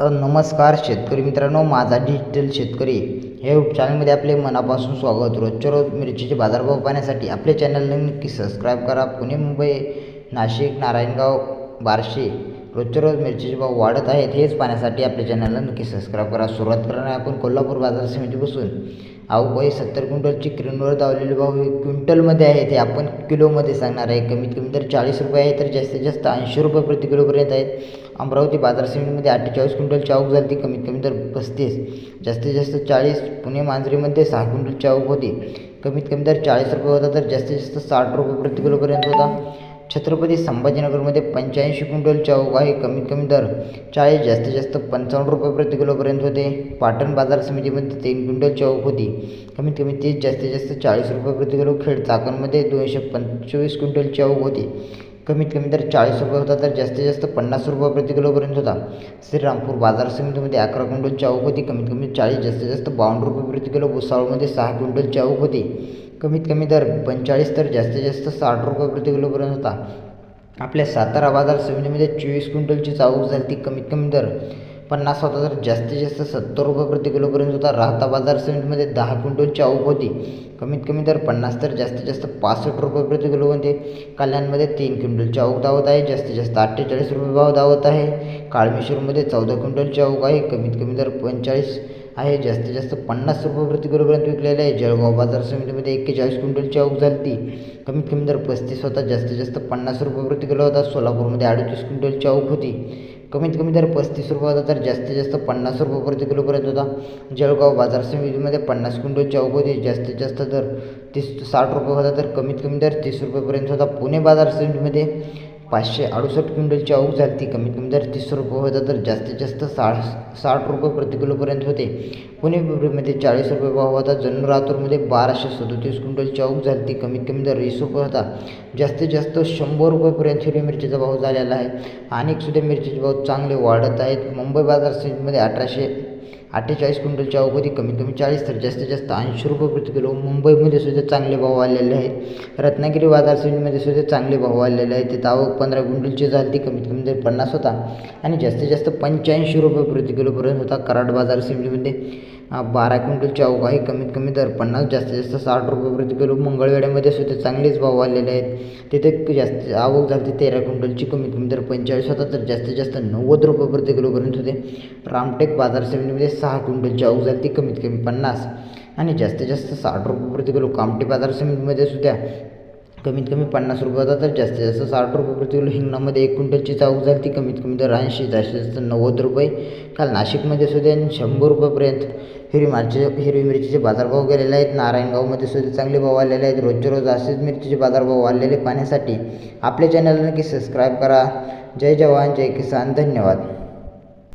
नमस्कार शेतकरी मित्रांनो माझा डिजिटल शेतकरी या यूट्यूब चॅनलमध्ये आपले मनापासून स्वागत. रोजच्या रोज मिरचीचे बाजारभाव पाहण्यासाठी आपले चॅनलला नक्की सबस्क्राईब करा. पुणे मुंबई नाशिक नारायणगाव बार्शी रोजच्या रोज मिरचीचे भाव वाढत आहेत हेच पाहण्यासाठी आपल्या चॅनलला नक्की सबस्क्राईब करा. सुरुवात करणार आपण कोल्हापूर बाजार समितीपासून. आवक आहे सत्तर क्विंटलची क्रेनवर दावलेले भाव हे क्विंटलमध्ये आहे ते आपण किलोमध्ये सांगणार आहे. कमीत कमी तर चाळीस रुपये आहे तर जास्तीत जास्त ऐंशी रुपये प्रति किलोपर्यंत आहेत. अमरावती बाजार समितीमध्ये अठ्ठेचाळीस क्विंटलची आवक झाली कमीत कमी तर पस्तीस. जास्तीत जास्त चाळीस पुणे मांजरीमध्ये सहा क्विंटलची आवक होती. कमीत कमी तर चाळीस रुपये होता तर जास्तीत जास्त साठ रुपये प्रति किलोपर्यंत होता. छत्रपती संभाजीनगरमध्ये पंच्याऐंशी क्विंटलची आवक आहे कमीत कमी दर चाळीस जास्तीत जास्त पंचावन्न रुपये प्रति किलोपर्यंत होते. पाटण बाजार समितीमध्ये तीन क्विंटलची चौक होती. कमीत कमी तीस जास्तीत जास्त चाळीस रुपये प्रति किलो खेड चाकणमध्ये दोनशे पंचवीस क्विंटलची चौक होती. कमीत कमी दर चाळीस रुपये होता तर जास्तीत जास्त पन्नास रुपये प्रति किलोपर्यंत होता. श्रीरामपूर बाजार समितीमध्ये अकरा क्विंटलची चौक होती. कमीत कमी चाळीस जास्तीत जास्त बावन्न रुपये प्रति किलो भुसावळमध्ये सहा क्विंटलची चौक होती. कमीत कमी दर पंचेचाळीस तर जास्तीत जास्त साठ रुपये प्रति किलोपर्यंत होता. आपल्या सातारा बाजार समितीमध्ये चोवीस क्विंटलची चाऊक झाली ती कमीत कमी दर पन्नास होता तर जास्तीत जास्त सत्तर रुपये प्रति किलोपर्यंत होता. राहता बाजार समितीमध्ये दहा क्विंटलची आवक होती कमीत कमी दर पन्नास तर जास्तीत जास्त पासष्ट रुपये प्रति किलो होते. कल्याणमध्ये तीन क्विंटलची आवक दावत आहे जास्तीत जास्त अठ्ठेचाळीस रुपये भाव दावत आहे. काळमेश्वरमध्ये चौदा क्विंटलची आवक आहे कमीत कमी दर पंचेचाळीस आहे. जास्तीत जास्त पन्नास रुपये प्रति किलोपर्यंत विकलेले आहे. जळगाव बाजार समितीमध्ये एक्केचाळीस क्विंटलची आवक झाली कमीत कमी दर पस्तीस होता. जास्तीत जास्त पन्नास रुपये प्रति किलो होता. सोलापूरमध्ये अडतीस क्विंटलची आवक होती. कमीत कमी दर पस्तीस रुपये होता तर जास्तीत जास्त पन्नास रुपये प्रति किलोपर्यंत होता. जळगाव बाजार समितीमध्ये पन्नास क्विंटलची आवक होती. जास्तीत जास्त दर तीस साठ रुपये होता तर कमीत कमी दर तीस रुपयेपर्यंत होता. पुणे बाजार समितीमध्ये पाचशे अडुसष्ट क्विंटलची आवक झाली. ती कमीत कमी दर तीस रुपये होता तर जास्तीत जास्त साठ साठ रुपये प्रति किलोपर्यंत होते. पुणे पिंपरीमध्ये चाळीस रुपये भाव होता. जन्म रातूरमध्ये बाराशे सदोतीस क्विंटलची आवक झाली. ती कमीत कमी दर वीस रुपये होता. जास्तीत जास्त शंभर रुपयेपर्यंत हिरवी मिरचीचा भाव झालेला आहे. अनेकसुद्धा मिरचीचे भाव चांगले वाढत आहेत. मुंबई बाजार समितीमध्ये अठराशे अठ्ठेचाळीस क्विंटलच्या आवक कमीत कमी चाळीस तर जास्तीत जास्त ऐंशी रुपये प्रति किलो मुंबईमध्ये सुद्धा चांगले भाव आलेले आहेत. रत्नागिरी बाजार समितीमध्ये सुद्धा चांगले भाव आलेले आहेत. तिथं आवक पंधरा क्विंटलची झाली ती कमीत कमी तरी पन्नास होता आणि जास्तीत जास्त पंच्याऐंशी रुपये प्रति किलोपर्यंत होता कराड बाजार समितीमध्ये. बारा क्विंटलची आवक आहे. कमीत कमी दर पन्नास जास्तीत जास्त साठ रुपये प्रति किलो मंगळवेड्यामध्ये सुद्धा चांगलेच भाव आलेले आहेत. तिथे जास्त आवक झाली तेरा क्विंटलची. कमीत कमी दर पंचेचाळीस होता तर जास्तीत जास्त नव्वद रुपये प्रति किलोपर्यंत होते. रामटेक बाजार समितीमध्ये सहा क्विंटलची आवक झाली ती कमीत कमी पन्नास. आणि जास्तीत जास्त साठ रुपये प्रति किलो कामठी बाजार समितीमध्ये सुद्धा कमीत कमी पन्नास रुपये तर जास्तीत जास्त साठ रुपये प्रति किलो हिंगणामध्ये एक क्विंटलची चाऊक झाली ती कमीत कमी दर ऐंशी जास्तीत जास्त नव्वद रुपये. काल नाशिकमध्ये सुद्धा शंभर रुपयेपर्यंत हिरवी मिरची हिरवी मिरचीचे बाजारभाव गेलेले आहेत. नारायणगावमध्ये सुद्धा चांगले भाव आलेले आहेत. रोजच्या रोज असेच मिरचीचे बाजारभाव वाढलेले पाहण्यासाठी आपल्या चॅनलला नक्की सबस्क्राईब करा. जय जवान जय किसान. धन्यवाद.